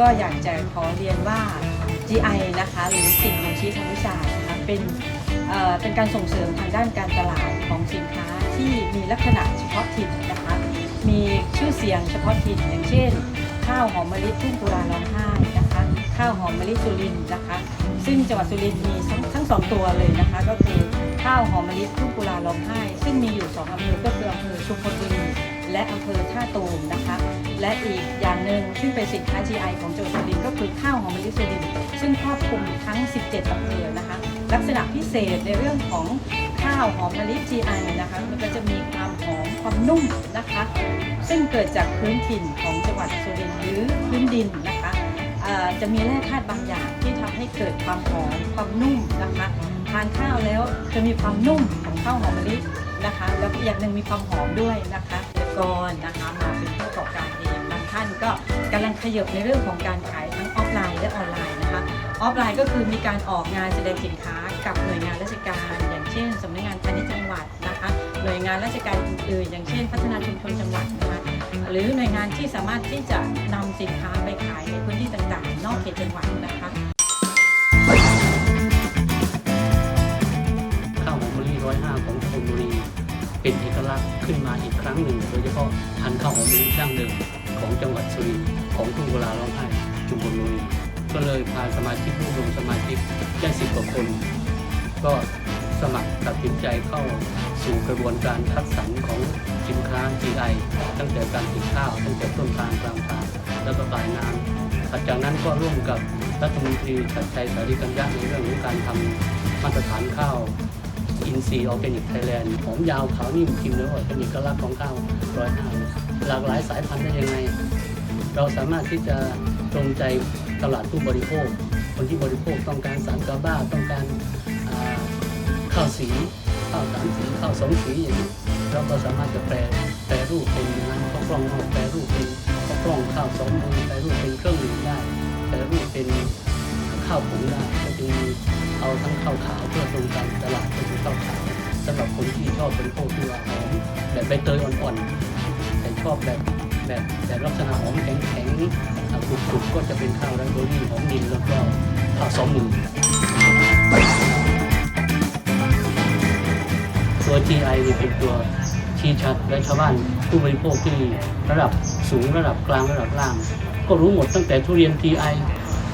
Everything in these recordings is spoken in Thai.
ก็อยากจะขอเรียนว่า GI นะคะหรือสิ่งบ่งชี้ทางวิชานะคะเป็นเอ่อเป็นการส่งเสริมทางด้านการตลาดของสินค้าที่มีลักษณะเฉพาะถิ่นนะคะ มีชื่อเสียงเฉพาะถิ่นอย่างเช่น ข้าวหอมมะลิทุ่งกุลาร้องไห้นะคะ ข้าวหอมมะลิสุรินนะคะ ซึ่งจังหวัดสุรินทร์มีทั้งทั้งสองตัวเลยนะคะ ก็คือข้าวหอมมะลิทุ่งกุลาร้องไห้ ซึ่งมีอยู่สองอำเภอก็คืออำเภอชุมพลบุรี และอำเภอท่าตูมนะคะ และอีกอย่างหนึ่งซึ่งเป็นสินค้า GI ของจังหวัดสุรินทร์ก็คือข้าวหอมมะลิสุรินทร์ซึ่งครอบคลุมทั้ง 17อำเภอนะคะ ลักษณะพิเศษในเรื่องของข้าวหอมมะลิ GI นะคะ มันก็จะมีความหอมความนุ่มนะคะ ซึ่งเกิดจากพื้นถิ่นของจังหวัดสุรินทร์หรือพื้นดินนะคะจะมีแร่ธาตุบางอย่างที่ทำให้เกิดความหอมความนุ่มนะคะทานข้าวแล้วจะมีความนุ่มของข้าวหอมมะลินะคะ แล้วอีกอย่างหนึ่งมีความหอมด้วยนะคะ กรนะคะมาเป็นผู้ประกอบการเองบางท่านก็กำลังขยับในเรื่องของการขายทั้งออฟไลน์และออนไลน์นะคะออฟไลน์ก็คือมีการออกงานแสดงสินค้ากับหน่วยงานราชการ อย่างเช่นสำนักงานพาณิชย์จังหวัดนะคะหน่วยงานราชการอื่นๆอย่างเช่น พัฒนาชุมชนจังหวัดนะคะหรือหน่วยงานที่สามารถที่จะนำสินค้าไปขายในพื้นที่ต่างๆ นอกเขตจังหวัดนะคะข้าวหอมมะลิร้อยห้าของชลบุรีเป็นเอกลักษณ์ขึ้นมาอีก รั้งหนึ่ง โดยเฉพาะพันธุ์ข้าวหอมมะลิดั้งเดิมของจังหวัดสุรินทร์ของทุ่งกุลาร้องไห้ชุมพลบุรีก็เลยพาสมาชิกผู้รวมสมาชิกได้สิบกว่าคน ก็สมัครตัดสินใจเข้าสู่กระบวนการคัดสรรของสินค้า GI ตั้งแต่การติดข้าวตั้งแต่ต้นทางกลางทางแล้วก็ปลายน้ำหลังจากนั้นก็ร่วมกับรัฐมนตรีชัดชัยสารีกัญญะในเรื่องของการทำมาตรฐานข้าว อินซีออร์แกนิกไทยแลนด์หอมยาวขาวนิ่มกินแล้วเป็นเอกลักของข้าวร้อยห้าหลากหลายสายพันธุ์ได้ยังไง เราสามารถที่จะตรงใจตลาดผู้บริโภค คนที่บริโภคต้องการสารกาบ้าต้องการข้าวสีข้าวสามสีข้าวสองสีอย่างนี้เราก็สามารถจะแปรแปรรูปเป็นน้ำข้าวกล้องนอกแปรรูปเป็นข้าวกล้องข้าวสองมือแปรรูปเป็นเครื่องดื่มได้แปรรูปเป็นข้าวผงได้ก็จะมีเอาทั้งข้าวขาวเพื่อตรงกันตลาดก็คือข้าว ชอบบริโภคที่ว่าหอมแบบใบเตยอ่อนๆ แต่ชอบแบบแบบแบบลักษณะหอมแข็งๆอะกรุบๆก็จะเป็นข้าวไรซ์เบอรี่หอมนินแล้วก็ข้าวสองมือตัว GI นี่เป็นตัวชี้ชัดและชาวบ้านผู้บริโภคที่ระดับสูงระดับกลางระดับล่าง ก็รู้หมดตั้งแต่ทุเรียน GI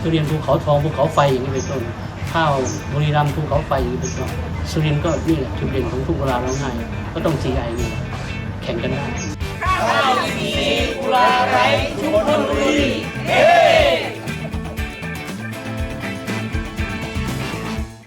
ทุเรียนภูเขาทองภูเขาไฟอย่างนี้เป็นต้น ข้าวบุรีรัมย์ภูเขาไฟอย่เป็นต้นสุรินทร์ก็นี่แหละจุดเด่นของทุกเวลาแล้วไงก็ต้อง GI นี่แหละแข่งกันได้ข้าวดีกุลาไรชุมพลบุรี